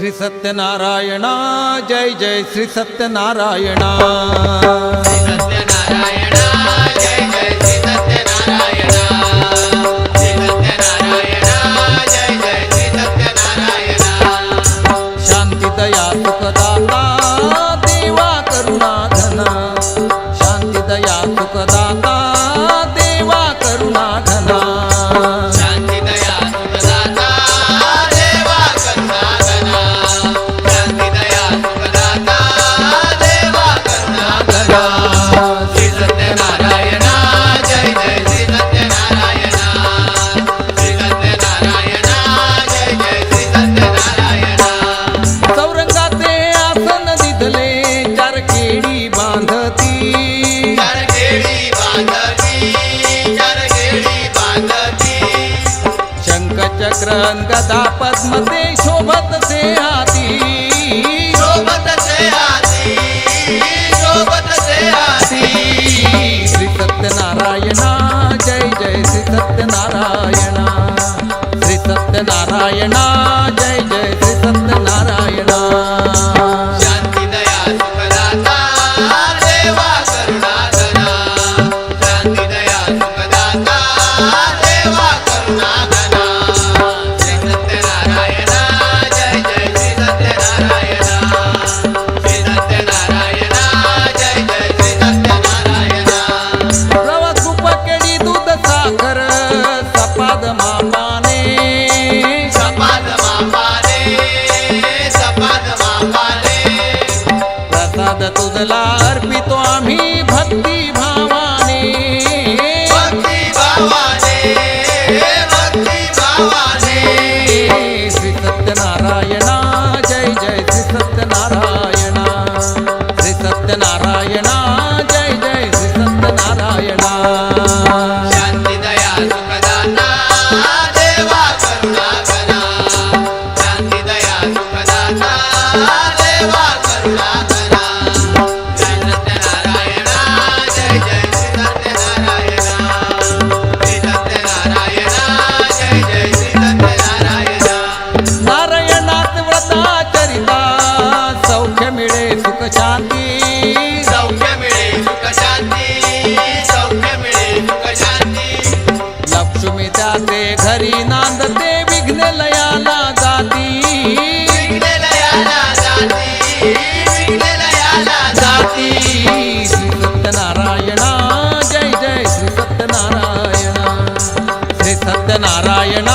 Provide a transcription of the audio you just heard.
श्री सत्यनारायण जय जय श्री सत्यनारायण। शांति दया सुखदाता देवा करुणा चरण गदा पद्म से शोभत से आती। शोभत से आती शोभत से आती। श्री सत्यनारायणा जय जय श्री सत्यनारायणा। श्री सत्यनारायणा जय जय श्री भगवंतला अर्पितो आम्ही भक्ती भावाने भक्ती जय जय श्री सत्यनारायणा। श्री सत्यनारायणा जय जय श्री सत्यनारायणा। शांती दया सुखदाना देवा करुणा నారాయణ